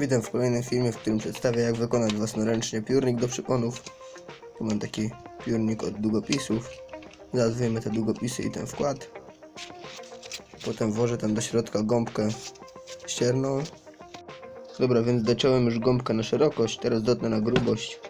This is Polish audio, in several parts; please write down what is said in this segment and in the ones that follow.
Witam w kolejnym filmie, w którym przedstawię jak wykonać własnoręcznie piórnik do przyponów. Tu mam taki piórnik od długopisów. Zaraz wyjmę te długopisy i ten wkład. Potem włożę tam do środka gąbkę ścierną. Dobra, więc dociąłem już gąbkę na szerokość, teraz dotnę na grubość.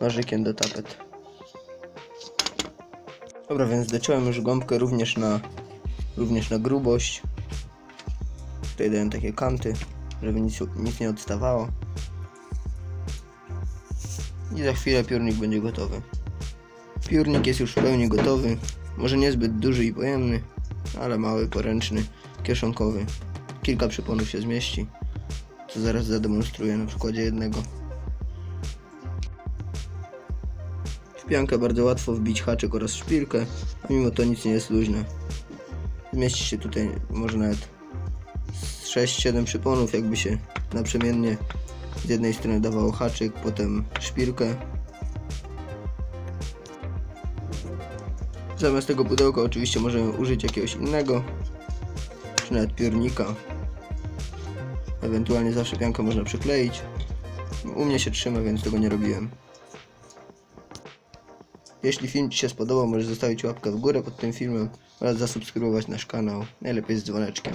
Nożykiem do tapet. Dobra, więc dociąłem już gąbkę również na, również na grubość. Tutaj daję takie kanty, żeby nic, nic nie odstawało. I za chwilę piórnik będzie gotowy. Piórnik jest już w pełni gotowy. Może niezbyt duży i pojemny, ale mały, poręczny, kieszonkowy. Kilka przyponów się zmieści, co zaraz zademonstruję na przykładzie jednego. W piankę bardzo łatwo wbić haczyk oraz szpilkę, a mimo to nic nie jest luźne. Zmieści się tutaj może nawet 6-7 przyponów, jakby się naprzemiennie z jednej strony dawało haczyk, potem szpilkę. Zamiast tego pudełka oczywiście możemy użyć jakiegoś innego, czy nawet piórnika. Ewentualnie zawsze piankę można przykleić. U mnie się trzyma, więc tego nie robiłem. Jeśli film Ci się spodobał, możesz zostawić łapkę w górę pod tym filmem oraz zasubskrybować nasz kanał, najlepiej z dzwoneczkiem.